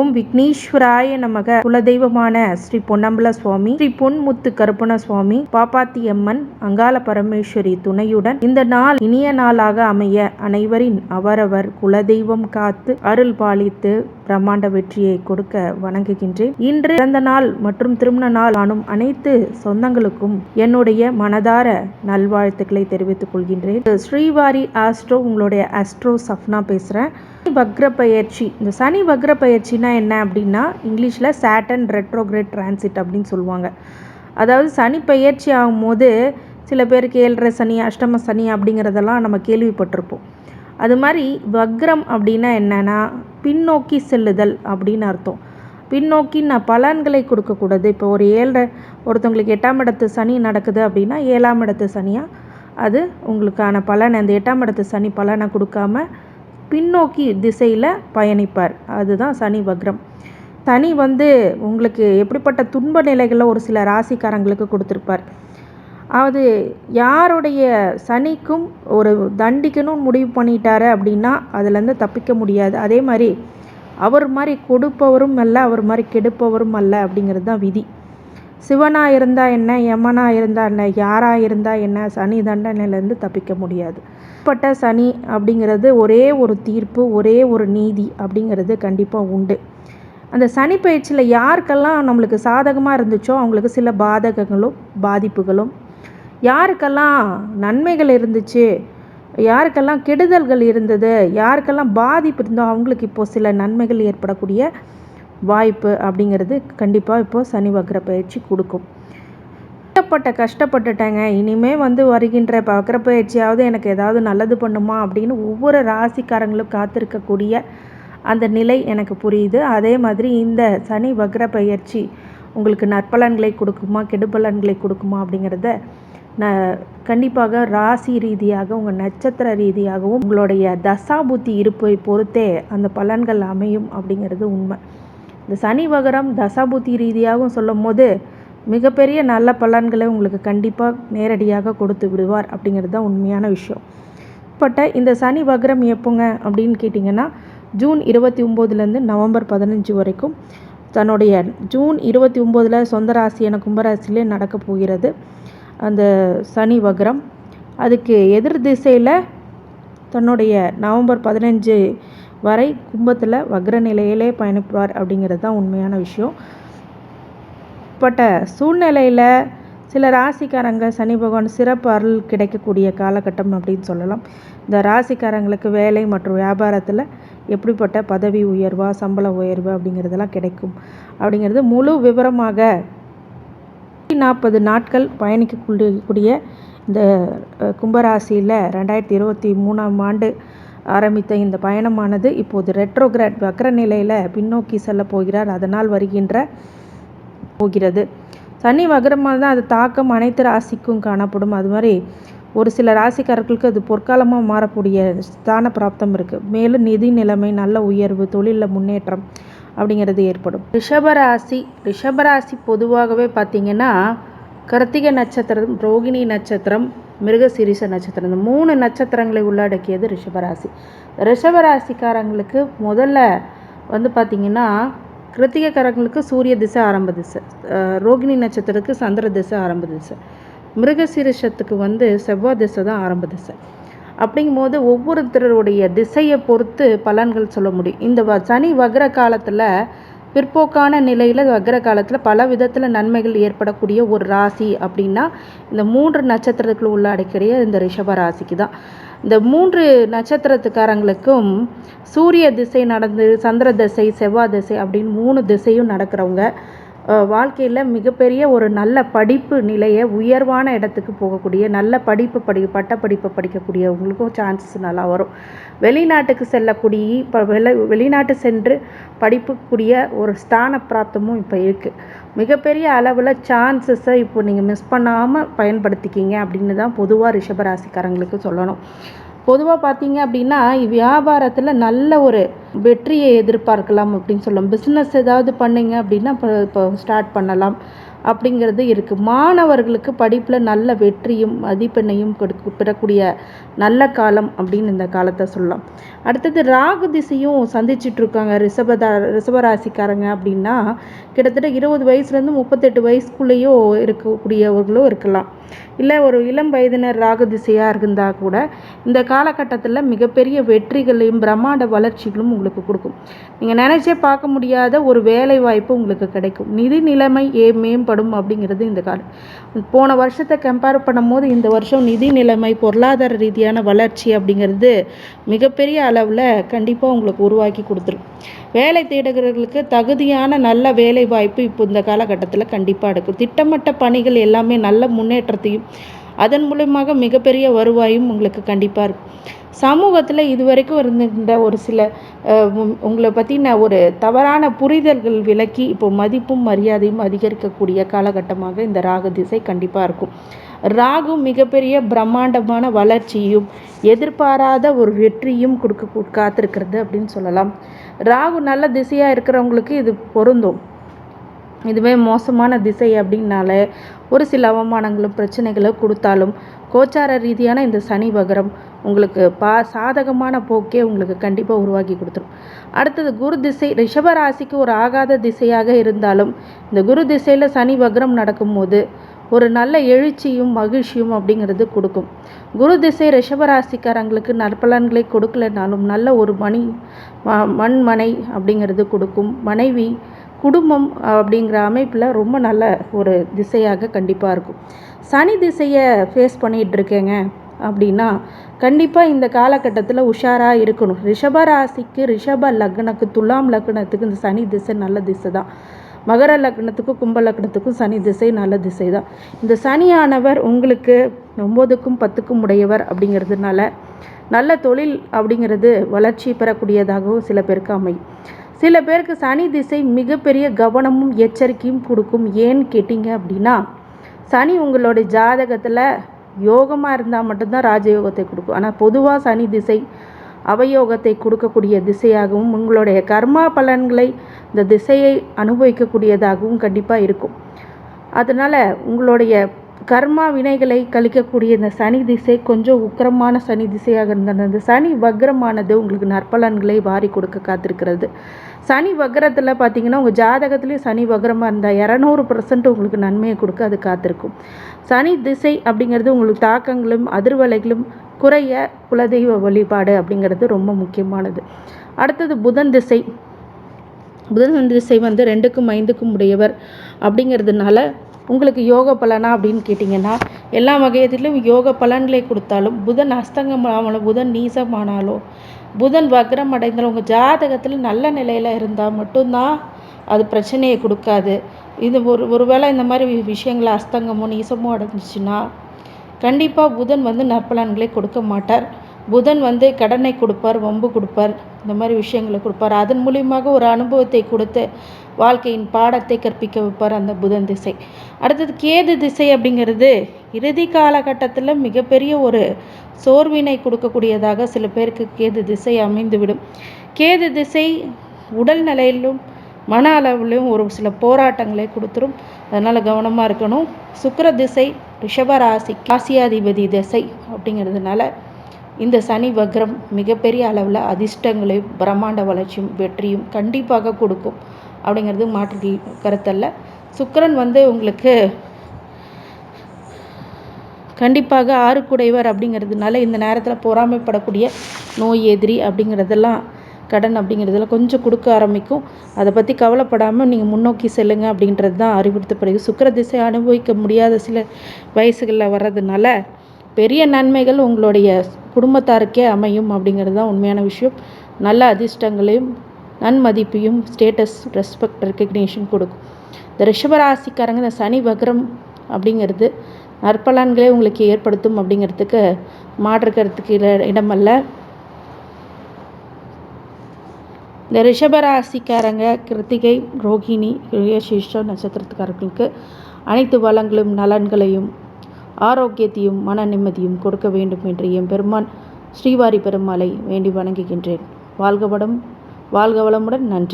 ஓம் விக்னேஸ்வராய நமக. குலதெய்வமான ஸ்ரீ பொன்னம்பல சுவாமி ஸ்ரீ பொன்முத்து கருப்பண சுவாமி பாப்பாத்தி அம்மன் அங்காள பரமேஸ்வரி துணையுடன் இந்த நாள் இனிய நாளாக அமைய அனைவரின் அவரவர் குலதெய்வம் காத்து அருள் பாலித்து பிரம்மாண்ட வெற்றியை கொடுக்க வணங்குகின்றேன். இன்று பிறந்த நாள் மற்றும் திருமண நாள் காணும் அனைத்து சொந்தங்களுக்கும் என்னுடைய மனதார நல்வாழ்த்துக்களை தெரிவித்துக் கொள்கின்றேன். ஸ்ரீவாரி ஆஸ்ட்ரோ உங்களுடைய ஆஸ்ட்ரோ சஃப்னா பேசுகிறேன் வக்ர பயிற்சி இந்த சனி வக்ர பயிற்சினா என்ன அப்படின்னா இங்கிலீஷில் சேட்டன் ரெட்ரோகிரேட் டிரான்சிட் அப்படின்னு சொல்லுவாங்க. அதாவது சனி பயிற்சி ஆகும்போது சில பேருக்கு ஏழரை சனி அஷ்டம சனி அப்படிங்கிறதெல்லாம் நம்ம கேள்விப்பட்டிருப்போம். அது மாதிரி வக்ரம் அப்படின்னா என்னென்னா பின்னோக்கி செல்லுதல் அப்படின்னு அர்த்தம். பின்னோக்கி நான் பலன்களை கொடுக்கக்கூடாது. இப்போ ஒரு ஏழரை ஒருத்தவங்களுக்கு எட்டாம் இடத்து சனி நடக்குது அப்படின்னா ஏழாம் இடத்து சனியாக அது உங்களுக்கான பலன். அந்த எட்டாம் இடத்து சனி பலனை கொடுக்காம பின்னோக்கி திசையில் பயணிப்பார். அதுதான் சனி வக்ரம். தனி வந்து உங்களுக்கு எப்படிப்பட்ட துன்ப நிலைகளில் ஒரு சில ராசிக்காரங்களுக்கு கொடுத்துருப்பார். அது யாருடைய சனிக்கும் ஒரு தண்டிக்கணும்னு முடிவு பண்ணிட்டாரு அப்படின்னா அதுலேருந்து தப்பிக்க முடியாது. அதே மாதிரி அவர் மாதிரி கொடுப்பவரும் அல்ல அவர் மாதிரி கெடுப்பவரும் அல்ல அப்படிங்கிறது தான் விதி. சிவனாக இருந்தால் என்ன யமனாக இருந்தால் என்ன யாராக இருந்தால் என்ன சனி தண்டனையிலேருந்து தப்பிக்க முடியாது. உட்பட்ட சனி அப்படிங்கிறது ஒரே ஒரு தீர்ப்பு ஒரே ஒரு நீதி அப்படிங்கிறது கண்டிப்பாக உண்டு. அந்த சனி பயிற்சியில் யாருக்கெல்லாம் நம்மளுக்கு சாதகமாக இருந்துச்சோ அவங்களுக்கு சில பாதகங்களும் பாதிப்புகளும். யாருக்கெல்லாம் நன்மைகள் இருந்துச்சு யாருக்கெல்லாம் கெடுதல்கள் இருந்தது யாருக்கெல்லாம் பாதிப்பு இருந்தோ அவங்களுக்கு இப்போது சில நன்மைகள் ஏற்படக்கூடிய வாய்ப்பு அப்படிங்கிறது கண்டிப்பாக இப்போது சனி வக்ர பயிற்சி கொடுக்கும். கஷ்டப்பட்ட கஷ்டப்பட்டுட்டேங்க. இனிமே வந்து வருகின்ற பக்கரப்பயிற்சியாவது எனக்கு ஏதாவது நல்லது பண்ணுமா அப்படின்னு ஒவ்வொரு ராசிக்காரங்களும் காத்திருக்கக்கூடிய அந்த நிலை எனக்கு புரியுது. அதே மாதிரி இந்த சனி வக்ர பயிற்சி உங்களுக்கு நற்பலன்களை கொடுக்குமா கெடுபலன்களை கொடுக்குமா அப்படிங்கிறத ந கண்டிப்பாக ராசி ரீதியாக உங்கள் நட்சத்திர ரீதியாகவும் உங்களுடைய தசாபுத்தி இருப்பை பொறுத்தே அந்த பலன்கள் அமையும் அப்படிங்கிறது உண்மை. இந்த சனி வகரம் தசாபுத்தி ரீதியாகவும் சொல்லும் போது மிகப்பெரிய நல்ல பலன்களை உங்களுக்கு கண்டிப்பாக நேரடியாக கொடுத்து விடுவார் அப்படிங்கிறது தான் உண்மையான விஷயம். பட்ட இந்த சனி வக்ரம் எப்போங்க அப்படின்னு கேட்டிங்கன்னா ஜூன் இருபத்தி ஒம்போதுலேருந்து நவம்பர் பதினஞ்சு வரைக்கும் தன்னுடைய ஜூன் இருபத்தி ஒம்போதில் சொந்த ராசியான கும்பராசிலே நடக்க போகிறது அந்த சனி வக்ரம். அதுக்கு எதிர் திசையில் தன்னுடைய நவம்பர் பதினஞ்சு வரை கும்பத்தில் வக்ர நிலையிலே பயணிப்பார் அப்படிங்கிறது தான் உண்மையான விஷயம். பட்ட சூழ்நிலையில் சில ராசிக்காரங்க சனி பகவான் சிறப்பு அருள் கிடைக்கக்கூடிய காலகட்டம் அப்படின்னு சொல்லலாம். இந்த ராசிக்காரங்களுக்கு வேலை மற்றும் வியாபாரத்தில் எப்படிப்பட்ட பதவி உயர்வா சம்பள உயர்வு அப்படிங்கிறதெல்லாம் கிடைக்கும். அப்படிங்கிறது முழு விவரமாக நாற்பது நாட்கள் பயணிக்கக்கூடிய இந்த கும்பராசியில் ரெண்டாயிரத்தி இருபத்தி மூணாம் ஆண்டு ஆரம்பித்த இந்த பயணமானது இப்போது ரெட்ரோகிராட் வக்ர நிலையில் பின்னோக்கி செல்ல போகிறார். அதனால் வருகின்ற போகிறது. சனி வக்ரமாக தான் அது தாக்கம் அனைத்து ராசிக்கும் காணப்படும். அது மாதிரி ஒரு சில ராசிக்காரர்களுக்கு அது பொற்காலமாக மாறக்கூடிய ஸ்தான பிராப்தம் இருக்குது மேலும் நிதி நிலைமை நல்ல உயர்வு தொழிலில் முன்னேற்றம் அப்படிங்கிறது ஏற்படும். ரிஷபராசி ரிஷபராசி பொதுவாகவே பார்த்திங்கன்னா கர்த்திகை நட்சத்திரம் ரோகிணி நட்சத்திரம் மிருகசிரிச நட்சத்திரம். இந்த மூணு நட்சத்திரங்களை உள்ளடக்கியது ரிஷபராசி ரிஷபராசிக்காரங்களுக்கு முதல்ல வந்து பார்த்திங்கன்னா கிருத்திகக்காரங்களுக்கு சூரிய திசை ஆரம்ப திசை. ரோகிணி நட்சத்திரத்துக்கு சந்திர திசை ஆரம்ப திசை. மிருகசீரிஷத்துக்கு வந்து செவ்வாய் திசை தான் ஆரம்ப திசை. அப்படிங்கும்போது ஒவ்வொருத்தருடைய திசையை பொறுத்து பலன்கள் சொல்ல முடியும். இந்த வ சனி வக்ர காலத்தில் பிற்போக்கான நிலையில் வக்ர காலத்தில் பல விதத்தில் நன்மைகள் ஏற்படக்கூடிய ஒரு ராசி அப்படின்னா இந்த மூன்று நட்சத்திரத்துக்குள்ள உள்ள அடைக்கிற இந்த ரிஷப ராசிக்கு தான். இந்த மூன்று நட்சத்திரத்துக்காரங்களுக்கும் சூரிய திசை நடந்து சந்திர திசை செவ்வாய் திசை அப்படின்னு மூணு திசையும் நடக்கிறவங்க. வாழ்க்கையில் மிகப்பெரிய ஒரு நல்ல படிப்பு நிலையை உயர்வான இடத்துக்கு போகக்கூடிய நல்ல படிப்பு படி பட்ட படிப்பு படிக்கக்கூடியவங்களுக்கும் சான்சஸ் நல்லா வரும். வெளிநாட்டுக்கு செல்லக்கூடிய இப்போ வெளி வெளிநாட்டு சென்று படிப்புக்கூடிய ஒரு ஸ்தான பிராப்தமும் இப்போ இருக்குது மிகப்பெரிய அளவில் சான்சஸை இப்போ நீங்கள் மிஸ் பண்ணாமல் பயன்படுத்திக்கிங்க அப்படின்னு தான் பொதுவாக ரிஷபராசிக்காரங்களுக்கு சொல்லணும். பொதுவாக பார்த்தீங்க அப்படின்னா வியாபாரத்தில் நல்ல ஒரு வெற்றியை எதிர்பார்க்கலாம் அப்படின்னு சொல்லலாம் பிஸ்னஸ் ஏதாவது பண்ணிங்க அப்படின்னா இப்போ இப்போ ஸ்டார்ட் பண்ணலாம். அப்படிங்கிறது இருக்குது மாணவர்களுக்கு படிப்பில் நல்ல வெற்றியும் மதிப்பெண்ணையும் கொடுக்க பெறக்கூடிய நல்ல காலம் அப்படின்னு இந்த காலத்தை சொல்லலாம். அடுத்தது ராகு திசையும் சந்திச்சிட்ருக்காங்க. ரிஷபதா ரிஷபராசிக்காரங்க அப்படின்னா கிட்டத்தட்ட இருபது வயசுலேருந்து முப்பத்தெட்டு வயசுக்குள்ளேயோ இருக்கக்கூடியவர்களும் இருக்கலாம். இல்லை ஒரு இளம் வயதினர் ராகு திசையாக இருந்தால் கூட இந்த காலகட்டத்தில் மிகப்பெரிய வெற்றிகளையும் பிரம்மாண்ட வளர்ச்சிகளும் உங்களுக்கு கொடுக்கும். நீங்கள் நினச்சே பார்க்க முடியாத ஒரு வேலை வாய்ப்பு உங்களுக்கு கிடைக்கும். நிதி நிலைமை ஏ மேம்படும் அப்படிங்கிறது இந்த காலம். போன வருஷத்தை கம்பேர் பண்ணும்போது இந்த வருஷம் நிதி நிலைமை பொருளாதார ரீதியான வளர்ச்சி அப்படிங்கிறது மிகப்பெரிய அளவில் கண்டிப்பாக உங்களுக்கு உருவாக்கி கொடுத்துரும். வேலை தேடுகிறவர்களுக்கு தகுதியான நல்ல வேலை வாய்ப்பு இப்போ இந்த காலகட்டத்தில் கண்டிப்பாக இருக்கும் திட்டமிட்ட பணிகள் எல்லாமே நல்ல முன்னேற்றத்தையும் அதன் மூலமாக மிகப்பெரிய வருவாயும் உங்களுக்கு கண்டிப்பாக இருக்கும். சமூகத்தில் இதுவரைக்கும் இருந்திருந்த ஒரு சில உங்களை பற்றின ஒரு தவறான புரிதல்கள் விலக்கி இப்போ மதிப்பும் மரியாதையும் அதிகரிக்கக்கூடிய காலகட்டமாக இந்த ராகு திசை கண்டிப்பாக இருக்கும். ராகு மிகப்பெரிய பிரம்மாண்டமான வளர்ச்சியும் எதிர்பாராத ஒரு வெற்றியும் கொடுக்க காத்திருக்கிறது அப்படின்னு சொல்லலாம். ராகு நல்ல திசையாக இருக்கிறவங்களுக்கு இது பொருந்தும். இதுவே மோசமான திசை அப்படின்னாலே ஒரு சில அவமானங்களும் பிரச்சனைகளும் கொடுத்தாலும் கோச்சார ரீதியான இந்த சனி வகரம் உங்களுக்கு பா சாதகமான போக்கே உங்களுக்கு கண்டிப்பாக உருவாக்கி கொடுத்துரும். அடுத்தது குரு திசை ரிஷபராசிக்கு ஒரு ஆகாத திசையாக இருந்தாலும் இந்த குரு திசையில் சனி வக்ரம் நடக்கும்போது ஒரு நல்ல எழுச்சியும் மகிழ்ச்சியும் அப்படிங்கிறது கொடுக்கும். குரு திசை ரிஷபராசிக்காரங்களுக்கு நற்பலன்களை கொடுக்கலனாலும் நல்ல ஒரு மணி மண்மனை அப்படிங்கிறது கொடுக்கும். மனைவி குடும்பம் அப்படிங்கிற அமைப்பில் ரொம்ப நல்ல ஒரு திசையாக கண்டிப்பாக இருக்கும். சனி திசையை ஃபேஸ் பண்ணிகிட்ருக்கேங்க அப்படின்னா கண்டிப்பாக இந்த காலகட்டத்தில் உஷாராக இருக்கணும். ரிஷப ராசிக்கு ரிஷப லக்னக்கு துலாம் லக்னத்துக்கு இந்த சனி திசை நல்ல திசை தான் மகர லக்னத்துக்கும் கும்ப லக்னத்துக்கும் சனி திசை நல்ல திசை தான் இந்த சனியானவர் உங்களுக்கு ஒம்போதுக்கும் பத்துக்கும் உடையவர் அப்படிங்கிறதுனால நல்ல தொழில் அப்படிங்கிறது வளர்ச்சி பெறக்கூடியதாகவும் சில பேருக்கு அமையும். சில பேருக்கு சனி திசை மிகப்பெரிய கவனமும் எச்சரிக்கையும் கொடுக்கும். ஏன்னு கேட்டிங்க அப்படின்னா சனி உங்களுடைய ஜாதகத்தில் யோகமாக இருந்தால் மட்டும்தான் ராஜயோகத்தை கொடுக்கும். ஆனால் பொதுவாக சனி திசை அவயோகத்தை கொடுக்கக்கூடிய திசையாகவும் உங்களுடைய கர்மா பலன்களை இந்த திசையை அனுபவிக்கக்கூடியதாகவும் கண்டிப்பாக இருக்கும். அதனால் உங்களுடைய கர்மா வினைகளை கழிக்கக்கூடிய இந்த சனி திசை கொஞ்சம் உக்கரமான சனி திசையாக இருந்தது அந்த சனி வக்ரமானது உங்களுக்கு நற்பலன்களை வாரி கொடுக்க காத்திருக்கிறது. சனி வக்ரத்தில் பார்த்தீங்கன்னா உங்கள் ஜாதகத்துலேயும் சனி வக்ரமாக இருந்தால் இரநூறு பர்சன்ட் உங்களுக்கு நன்மையை கொடுக்க அது காத்திருக்கும். சனி திசை அப்படிங்கிறது உங்களுக்கு தாக்கங்களும் அதிர்வலைகளும் குறைய குலதெய்வ வழிபாடு அப்படிங்கிறது ரொம்ப முக்கியமானது. அடுத்தது புதன் திசை. புதன் திசை வந்து ரெண்டுக்கும் ஐந்துக்கும் உடையவர் அப்படிங்கிறதுனால உங்களுக்கு யோக பலனா அப்படின்னு கேட்டிங்கன்னா எல்லா வகையத்திலும் யோக பலன்களை கொடுத்தாலும் புதன் அஸ்தங்கமானாலும் புதன் நீசமானாலோ புதன் வக்ரம் அடைந்தாலும் உங்கள் ஜாதகத்தில் நல்ல நிலையில் இருந்தால் மட்டும்தான் அது பிரச்சனையை கொடுக்காது. இது ஒரு ஒரு வேளை இந்த மாதிரி விஷயங்களை அஸ்தங்கமோ நீசமோ அடைஞ்சிச்சின்னா கண்டிப்பாக புதன் வந்து நற்பலன்களை கொடுக்க மாட்டார். புதன் வந்து கடனை கொடுப்பார் வம்பு கொடுப்பார் இந்த மாதிரி விஷயங்களை கொடுப்பார். அதன் மூலியமாக ஒரு அனுபவத்தை கொடுத்து வாழ்க்கையின் பாடத்தை கற்பிக்க வைப்பார் அந்த புதன் திசை. அடுத்தது கேது திசை அப்படிங்கிறது இறுதி காலகட்டத்தில் மிகப்பெரிய ஒரு சோர்வினை கொடுக்கக்கூடியதாக சில பேருக்கு கேது திசை அமைந்துவிடும். கேது திசை உடல் நிலையிலும் மன அளவிலும் ஒரு சில போராட்டங்களை கொடுத்துரும். அதனால் கவனமாக இருக்கணும். சுக்கர திசை ரிஷபராசி காசியாதிபதி திசை அப்படிங்கிறதுனால இந்த சனி வக்ரம் மிகப்பெரிய அளவில் அதிர்ஷ்டங்களையும் பிரம்மாண்ட வளர்ச்சியும் வெற்றியும் கண்டிப்பாக கொடுக்கும். அப்படிங்கிறது மாற்று கருத்தல்ல. சுக்கரன் வந்து உங்களுக்கு கண்டிப்பாக ஆறுக்குடையவர் அப்படிங்கிறதுனால இந்த நேரத்தில் பொறாமைப்படக்கூடிய நோய் எதிரி அப்படிங்கிறதெல்லாம் கடன் அப்படிங்கிறதெல்லாம் கொஞ்சம் கொடுக்க ஆரம்பிக்கும். அதை பற்றி கவலைப்படாமல் நீங்கள் முன்னோக்கி செல்லுங்க அப்படின்றது தான் அறிவுறுத்தப்படுது சுக்கர திசை அனுபவிக்க முடியாத சில வயசுகளில் வர்றதுனால பெரிய நன்மைகள் உங்களுடைய குடும்பத்தாருக்கே அமையும் அப்படிங்கிறது தான் உண்மையான விஷயம். நல்ல அதிர்ஷ்டங்களையும் நன்மதிப்பையும் ஸ்டேட்டஸ் ரெஸ்பெக்ட் ரெக்கக்னேஷன் கொடுக்கும். இந்த ரிஷபராசிக்காரங்க இந்த சனி வக்ரம் அப்படிங்கிறது நற்பலன்களே உங்களுக்கு ஏற்படுத்தும் அப்படிங்கிறதுக்கு மாற்றுக்கிறதுக்கு இடமல்ல. இந்த ரிஷபராசிக்காரங்க கிருத்திகை ரோகிணி ரிஷேஷ நட்சத்திரத்துக்காரர்களுக்கு அனைத்து வளங்களும் நலன்களையும் ஆரோக்கியத்தையும் மன நிம்மதியும் கொடுக்க வேண்டும் என்று என் பெருமான் ஸ்ரீவாரி பெருமாளை வேண்டி வணங்குகின்றேன். வாழ்கப்படும் வாழ்க வளமுடன். நன்றி.